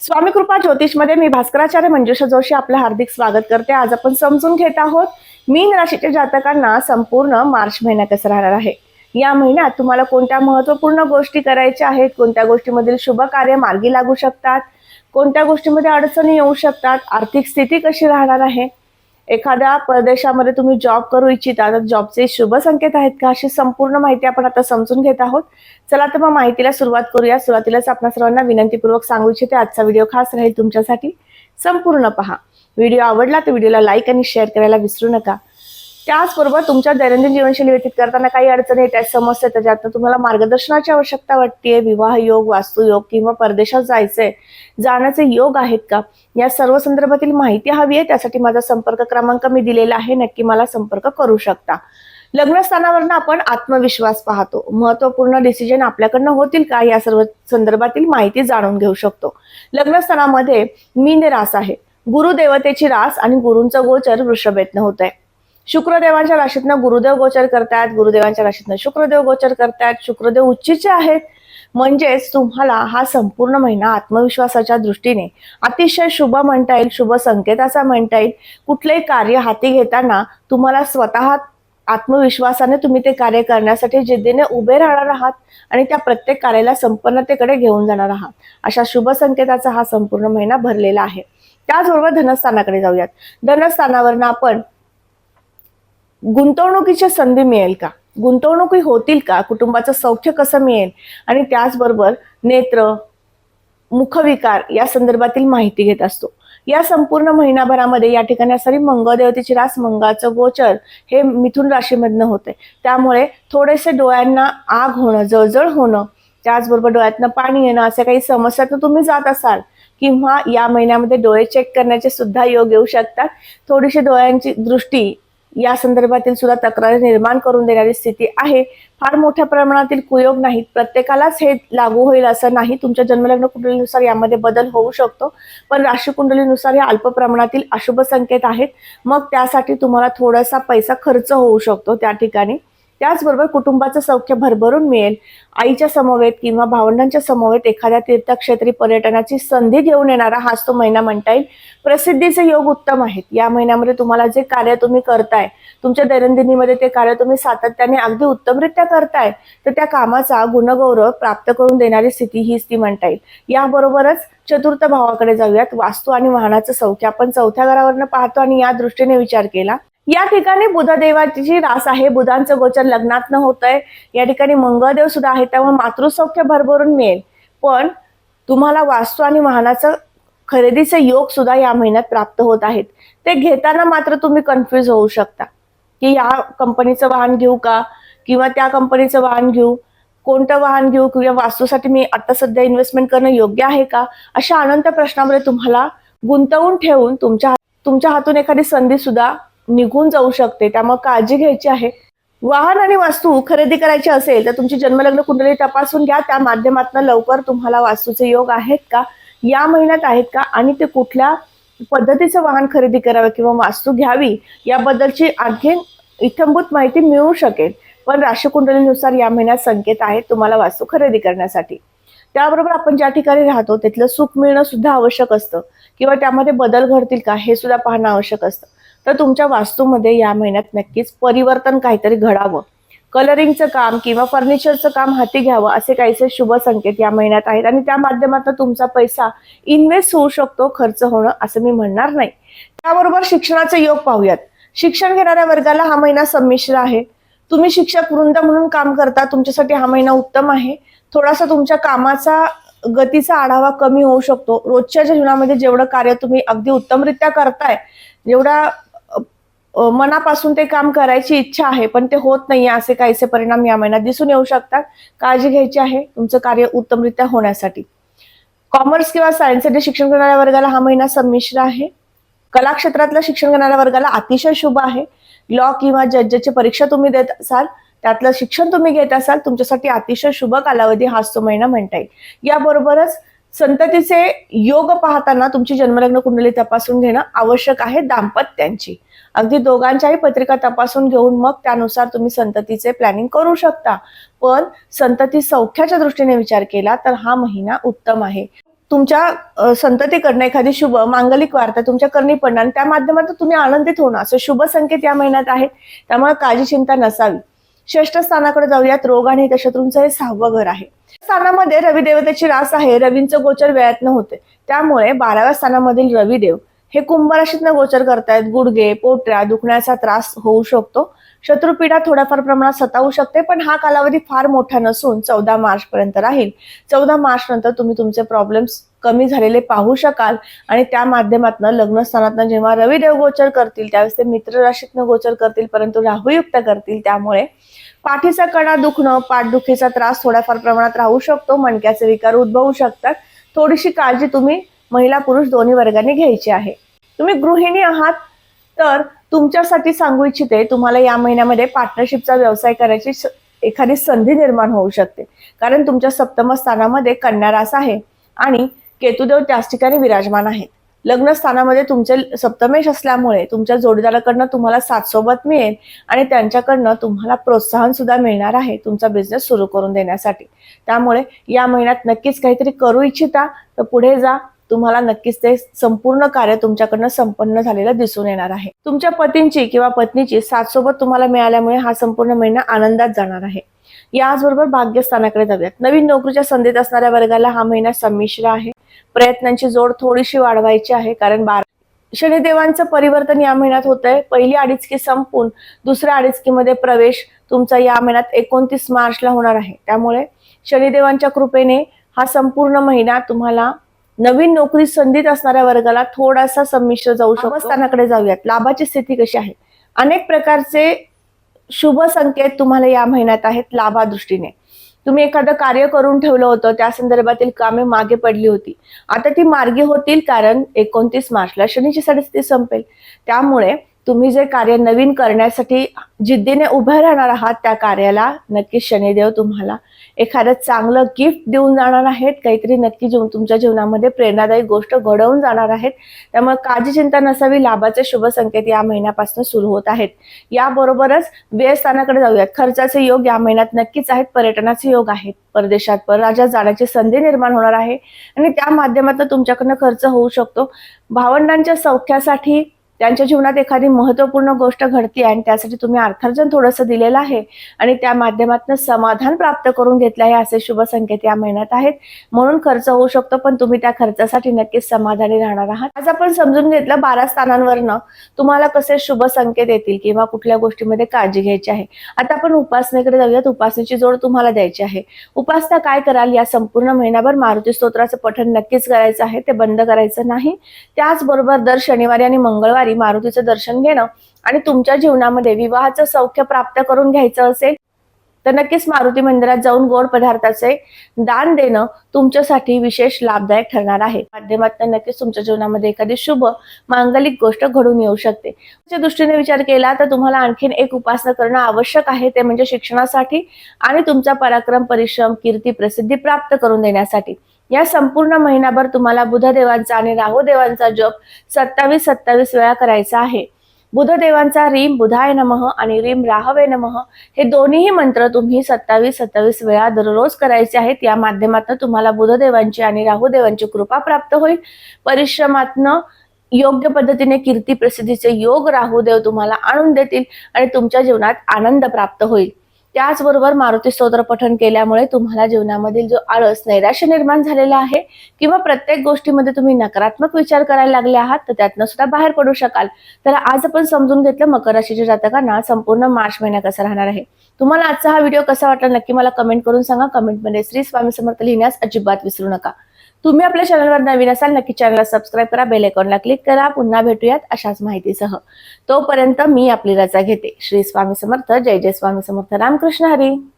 स्वामी कृपा ज्योतिषमध्ये मी भास्कराचार्य मंजुषा जोशी आपलं हार्दिक स्वागत करते. आज आपण समजून घेत आहोत मीन राशीच्या जातकांना संपूर्ण मार्च महिना कसं राहणार आहे? या महिन्यात तुम्हाला कोणत्या महत्त्वपूर्ण गोष्टी करायच्या आहेत? कोणत्या गोष्टीमधील शुभ कार्य मार्गी लागू शकतात? कोणत्या गोष्टीमध्ये अडचणी येऊ शकतात? आर्थिक स्थिती कशी राहणार आहे? एखाद्या प्रदेशामध्ये तुम्ही जॉब करू इच्छिता तर जॉबचे शुभ संकेत आहेत का? अशी संपूर्ण माहिती आपण आता समजून घेत आहोत. चला तर मग माहितीला सुरुवात करूया. सुरुवातीलाच आपल्या सर्वांना विनंतीपूर्वक सांगू इच्छिते आजचा व्हिडिओ खास राहील तुमच्यासाठी. संपूर्ण पहा. व्हिडिओ आवडला तर व्हिडिओला लाईक आणि शेअर करायला विसरू नका. त्याचबरोबर तुमच्या दैनंदिन जीवनशैली व्यतीत करताना काही अडचणी येतात समस्या त्याच्यात तुम्हाला मार्गदर्शनाची आवश्यकता वाटते विवाह योग वास्तुयोग किंवा परदेशात जायचंय जाण्याचे योग आहेत का? या सर्व संदर्भातील माहिती हवी आहे त्यासाठी माझा संपर्क क्रमांक मी दिलेला आहे नक्की मला संपर्क करू शकता. लग्नस्थानावरनं आपण आत्मविश्वास पाहतो. महत्त्वपूर्ण डिसिजन आपल्याकडनं होतील का? या सर्व संदर्भातील माहिती जाणून घेऊ शकतो. लग्नस्थानामध्ये मीन रास आहे. गुरुदेवतेची रास आणि गुरूंचा गोचर वृषभेतनं होत आहे शुक्रदेवांच्या राशीतनं गुरुदेव गोचर करतायत गुरुदेवांच्या राशीतनं शुक्रदेव गोचर करतात. शुक्रदेव उच्चीचे आहेत. म्हणजेच तुम्हाला हा संपूर्ण महिना आत्मविश्वासाच्या दृष्टीने अतिशय शुभ म्हणता येईल शुभ संकेताचा म्हणता येईल. कुठलेही कार्य हाती घेताना तुम्हाला स्वतः आत्मविश्वासाने तुम्ही ते कार्य करण्यासाठी जिद्दीने उभे राहणार आहात आणि त्या प्रत्येक कार्याला संपन्नतेकडे घेऊन जाणार आहात. अशा शुभ संकेताचा हा संपूर्ण महिना भरलेला आहे. त्याचबरोबर धनस्थानाकडे जाऊयात. धनस्थानावरनं आपण गुंतवणुकीच्या संधी मिळेल का? गुंतवणुकी होतील का? कुटुंबाचं सौख्य कसं मिळेल? आणि त्याचबरोबर नेत्र मुखविकार या संदर्भातील माहिती घेत असतो. या संपूर्ण महिनाभरामध्ये या ठिकाणी असणारी मंगळदेवतेची रास मंगाचं गोचर हे मिथुन राशीमधनं होते त्यामुळे थोडेसे डोळ्यांना आग होणं जळजळ होणं त्याचबरोबर डोळ्यातनं पाणी येणं अशा काही समस्यातून तुम्ही जात असाल किंवा या महिन्यामध्ये डोळे चेक करण्याचे सुद्धा योग येऊ शकतात. थोडीशी डोळ्यांची दृष्टी या संदर्भातील सुद्धा तक्रारी निर्माण करून देणारी स्थिती आहे. फार मोठ्या प्रमाणातील कुयोग नाहीत. प्रत्येकालाच हे लागू होईल असं नाही. तुमच्या जन्मलग्न कुंडलीनुसार यामध्ये बदल होऊ शकतो. पण राशी कुंडलीनुसार हे अल्प प्रमाणातील अशुभ संकेत आहेत. मग त्यासाठी तुम्हाला थोडासा पैसा खर्च होऊ शकतो त्या ठिकाणी. त्याचबरोबर कुटुंबाचं सौख्य भरभरून मिळेल. आईच्या समवेत किंवा भावंडांच्या समवेत एखाद्या तीर्थक्षेत्री पर्यटनाची संधी घेऊन येणारा हाच तो महिना म्हणता येईल. प्रसिद्धीचे योग उत्तम आहेत. या महिन्यामध्ये तुम्हाला जे कार्य तुम्ही करताय तुमच्या दैनंदिनीमध्ये ते कार्य तुम्ही सातत्याने अगदी उत्तमरित्या करताय तर त्या कामाचा गुणगौरव प्राप्त करून देणारी स्थिती हीच ती म्हणता येईल. याबरोबरच चतुर्थ भावाकडे जाऊयात. वास्तू आणि वाहनाचं सौख्य आपण चौथ्या घरावरनं पाहतो आणि या दृष्टीने विचार केला. या ठिकाणी बुधदेवाची रास आहे बुधांचं गोचर लग्नात न होत आहे या ठिकाणी मंगळदेव सुद्धा आहे त्यामुळे मातृसौख्य भरभरून मिळेल. पण तुम्हाला वास्तू आणि वाहनाचं खरेदीचे योग सुद्धा या महिन्यात प्राप्त होत आहेत. ते घेताना मात्र तुम्ही कन्फ्युज होऊ शकता. की या कंपनीचं वाहन घेऊ का? किंवा त्या कंपनीचं वाहन घेऊ? कोणतं वाहन घेऊ? किंवा वास्तूसाठी मी आता सध्या इन्व्हेस्टमेंट करणं योग्य आहे का? अशा अनंत प्रश्नामध्ये तुम्हाला गुंतवून ठेवून तुमच्या तुमच्या हातून एखादी संधी सुद्धा निघून जाऊ शकते. त्यामुळे काळजी घ्यायची आहे. वाहन आणि वास्तू खरेदी करायची असेल तर तुमची जन्मलग्न कुंडली तपासून घ्या. त्या माध्यमातून लवकर तुम्हाला वास्तूचे योग आहेत का? या महिन्यात आहेत का? आणि ते कुठल्या पद्धतीचं वाहन खरेदी करावं किंवा वास्तू घ्यावी याबद्दलची आणखी इथंभूत माहिती मिळू शकेल. पण राशीकुंडलीनुसार या महिन्यात संकेत आहेत तुम्हाला वास्तू खरेदी करण्यासाठी. त्याबरोबर आपण ज्या ठिकाणी राहतो तिथलं सुख मिळणं सुद्धा आवश्यक असतं. किंवा त्यामध्ये बदल घडतील का हे सुद्धा पाहणं आवश्यक असतं. तर तुमच्या वास्तूमध्ये या महिन्यात नक्कीच परिवर्तन काहीतरी घडावं. कलरिंगचं काम किंवा फर्निचरचं काम हाती घ्यावं असे काहीसे शुभ संकेत या महिन्यात आहेत आणि त्या माध्यमातून तुमचा पैसा इन्व्हेस्ट होऊ शकतो खर्च होणं असं मी म्हणणार नाही. त्याबरोबर शिक्षणाचे योग पाहूयात. शिक्षण घेणाऱ्या वर्गाला हा महिना संमिश्र आहे. तुम्ही शिक्षक वृंद म्हणून काम करता तुमच्यासाठी हा महिना उत्तम आहे. थोडासा तुमच्या कामाचा गतीचा आढावा कमी होऊ शकतो. रोजच्या जीवनामध्ये जेवढं कार्य तुम्ही अगदी उत्तमरित्या करताय जेवढा मनापासून ते काम करायची इच्छा आहे पण ते होत नाहीये असे काहीसे परिणाम या महिन्यात दिसून येऊ शकतात. काळजी घ्यायची आहे तुमचं कार्य उत्तमरित्या होण्यासाठी. कॉमर्स किंवा सायन्ससाठी शिक्षण करणाऱ्या वर्गाला हा महिना संमिश्र आहे. कला क्षेत्रातलं शिक्षण करणाऱ्या वर्गाला अतिशय शुभ आहे. लॉ किंवा जजची परीक्षा तुम्ही देत असाल त्यातलं शिक्षण तुम्ही घेत असाल तुमच्यासाठी अतिशय शुभ कालावधी हाच तो महिना म्हणता येईल. याबरोबरच संततीचे योग पाहताना तुमची जन्मलग्न कुंडली तपासून घेणं आवश्यक आहे दाम्पत्यांची. अगदी दोघांच्याही पत्रिका तपासून घेऊन मग त्यानुसार तुम्ही संततीचे प्लॅनिंग करू शकता. पण संतती सौख्याच्या दृष्टीने विचार केला तर हा महिना उत्तम आहे. तुमच्या संततीकडनं एखादी शुभ मांगलिक वार्ता तुमच्या करणी पडणार आणि त्या माध्यमातून तुम्ही आनंदित होणार. असं शुभ संकेत या महिन्यात आहेत. त्यामुळे काळजी चिंता नसावी. षष्ठ स्थानाकडे जाऊयात. रोग आणि हितशत्रूंचं हे सहावं घर आहे. स्थानामध्ये रवी देवतेची रास आहे. रवींचं गोचर वेळात होते त्यामुळे बाराव्या स्थानामधील रविदेव हे कुंभ राशीतनं गोचर करतायत गुडघे पोटऱ्या दुखण्याचा त्रास होऊ शकतो. शत्रुपीडा थोड्याफार प्रमाणात सतावू शकते पण हा कालावधी फार मोठा नसून चौदा मार्च पर्यंत राहील. चौदा मार्च नंतर तुम्ही तुमचे प्रॉब्लेम्स कमी झालेले पाहू शकाल आणि त्या माध्यमातून लग्नस्थानातनं जेव्हा रविदेव गोचर करतील त्यावेळेस ते मित्र राशीतनं गोचर करतील परंतु राहुयुक्त करतील त्यामुळे. पाठीचा कणा दुखणं पाठदुखीचा त्रास थोड्याफार प्रमाणात राहू शकतो मणक्याचे विकार उद्भवू शकतात. थोडीशी काळजी तुम्ही महिला पुरुष दोन्ही वर्गांनी घ्यायची आहे. तुम्ही गृहिणी आहात तर तुमच्यासाठी सांगू इच्छिते तुम्हाला या महिन्यामध्ये पार्टनरशिपचा व्यवसाय करायची स- एखादी संधी निर्माण होऊ शकते. कारण तुमच्या सप्तम स्थानामध्ये कन्या रास आहे आणि केतुदेव त्याच ठिकाणी विराजमान आहेत. लग्न स्थानामध्ये तुमचे सप्तमेश असल्यामुळे तुमच्या जोडीदाराकडनं तुम्हाला साथ सोबत मिळेल आणि त्यांच्याकडनं तुम्हाला प्रोत्साहन सुद्धा मिळणार आहे तुमचा बिझनेस सुरू करून देण्यासाठी. त्यामुळे या महिन्यात नक्कीच काहीतरी करू इच्छिता तर पुढे जा तुम्हाला नक्कीच ते संपूर्ण कार्य तुमच्याकडनं संपन्न झालेलं दिसून येणार आहे. तुमच्या पतींची किंवा पत्नीची साथ सोबत तुम्हाला मिळाल्यामुळे हा संपूर्ण महिना आनंदात जाणार आहे. याचबरोबर भाग्यस्थानाकडे जाऊयात. नवीन नोकरीच्या संधीत असणाऱ्या वर्गाला हा महिना संमिश्र आहे. प्रयत्नांची जोड थोडीशी वाढवायची आहे कारण बारा शनिदेवांचं परिवर्तन या महिन्यात होत आहे पहिली अडीचकी संपून दुसऱ्या अडीचकीमध्ये प्रवेश तुमचा या महिन्यात एकोणतीस मार्चला होणार आहे. त्यामुळे शनिदेवांच्या कृपेने हा संपूर्ण महिना तुम्हाला नवीन नोकरी संधीत असणाऱ्या वर्गाला थोडासा संमिश्र जाऊ शकतो. स्थानाकडे जाऊयात. लाभाची स्थिती कशी आहे? अनेक प्रकारचे शुभ संकेत तुम्हाला या महिन्यात आहेत लाभादृष्टीने. तुम्ही एखादं कार्य करून ठेवलं होतं त्या संदर्भातील कामे मागे पडली होती. आता ती मार्गी होतील कारण एकोणतीस मार्चला शनीची परिस्थिती संपेल. त्यामुळे तुम्ही जे कार्य नवीन करण्यासाठी जिद्दीने उभे राहणार आहात त्या कार्याला नक्की शनिदेव तुम्हाला एखादं चांगलं गिफ्ट देऊन जाणार आहेत. काहीतरी नक्की जीवन तुमच्या जीवनामध्ये प्रेरणादायी गोष्ट घडवून जाणार आहेत. त्यामुळे काळजी चिंता नसावी लाभाचे शुभ संकेत या महिन्यापासून सुरू होत आहेत. याबरोबरच व्ययस्थानाकडे जाऊयात. खर्चाचे योग या महिन्यात नक्कीच आहेत. पर्यटनाचे योग आहेत. परदेशात परराज्यात जाण्याची संधी निर्माण होणार आहे. आणि त्या माध्यमातून तुमच्याकडनं खर्च होऊ शकतो. भावंडांच्या सौख्यासाठी त्यांच्या जीवनात एखादी महत्त्वपूर्ण गोष्ट घडते आणि त्यासाठी तुम्ही अर्थार्जन थोडंसं दिलेलं आहे आणि त्या माध्यमातून समाधान प्राप्त करून घेतलं आहे असे शुभ संकेत या महिन्यात आहेत. म्हणून खर्च होऊ शकतो पण तुम्ही त्या खर्चासाठी नक्कीच समाधानी राहणार आहात. आज आपण समजून घेतलं बारा स्थानांवरनं तुम्हाला कसे शुभ संकेत येतील किंवा कुठल्या गोष्टीमध्ये काळजी घ्यायची आहे. आता आपण उपासनेकडे जाऊयात. उपासनेची जोड तुम्हाला द्यायची आहे. उपासना काय कराल या संपूर्ण महिनाभर मारुती स्तोत्राचं पठण नक्कीच करायचं आहे. ते बंद करायचं नाही. त्याचबरोबर दर शनिवारी आणि मंगळवारी मारुतीचं दर्शन घेणं आणि तुमच्या जीवनामध्ये विवाहाचं सौख्य प्राप्त करून घ्यायचं असेल तर नक्कीच मारुती मंदिरात जाऊन गोड पदार्थाचे दान देणं तुमच्यासाठी विशेष लाभदायक ठरणार आहे. माध्यमातून नक्कीच तुमच्या जीवनामध्ये एखादी शुभ मांगलिक गोष्ट घडून येऊ शकते. तुमच्या दृष्टीने विचार केला तर तुम्हाला आणखीन एक उपासना करणं आवश्यक आहे ते म्हणजे शिक्षणासाठी आणि तुमचा पराक्रम परिश्रम कीर्ती प्रसिद्धी प्राप्त करून देण्यासाठी. या संपूर्ण महिनाभर तुम्हाला बुधदेवांचा आणि राहुदेवांचा जप सत्तावीस सत्तावीस वेळा करायचा आहे. बुधदेवांचा रीम बुधाय नमः आणि रीम राहवे नमः हे दोन्हीही मंत्र तुम्ही सत्तावीस सत्तावीस वेळा दररोज करायचे आहेत. या माध्यमातून तुम्हाला बुधदेवांची आणि राहुदेवांची कृपा प्राप्त होईल. परिश्रमातनं योग्य पद्धतीने कीर्ती प्रसिद्धीचे योग राहुदेव तुम्हाला आणून देतील आणि तुमच्या जीवनात आनंद प्राप्त होईल. त्याचबरोबर मारुती स्तोत्र पठण केल्यामुळे तुम्हाला जीवनामधील जो आळस नैराश्य निर्माण झालेला आहे किंवा प्रत्येक गोष्टीमध्ये तुम्ही नकारात्मक विचार करायला लागले आहात तर त्यातनं सुद्धा बाहेर पडू शकाल. तर आज आपण समजून घेतलं मकर राशीच्या जातकांना संपूर्ण मार्च महिना कसा राहणार आहे. तुम्हाला आजचा हा व्हिडिओ कसा वाटला नक्की मला कमेंट करून सांगा. कमेंटमध्ये श्री स्वामी समर्थ लिहिण्यास अजिबात विसरू नका. तुम्ही आपल्या चॅनलवर नवीन असाल नक्की चॅनलला सबस्क्राईब करा बेल आयकॉनला क्लिक करा. पुन्हा भेटूयात अशाच माहितीसह. तोपर्यंत मी आपली रजा घेते. श्री स्वामी समर्थ. जय जय स्वामी समर्थ. रामकृष्ण हरी.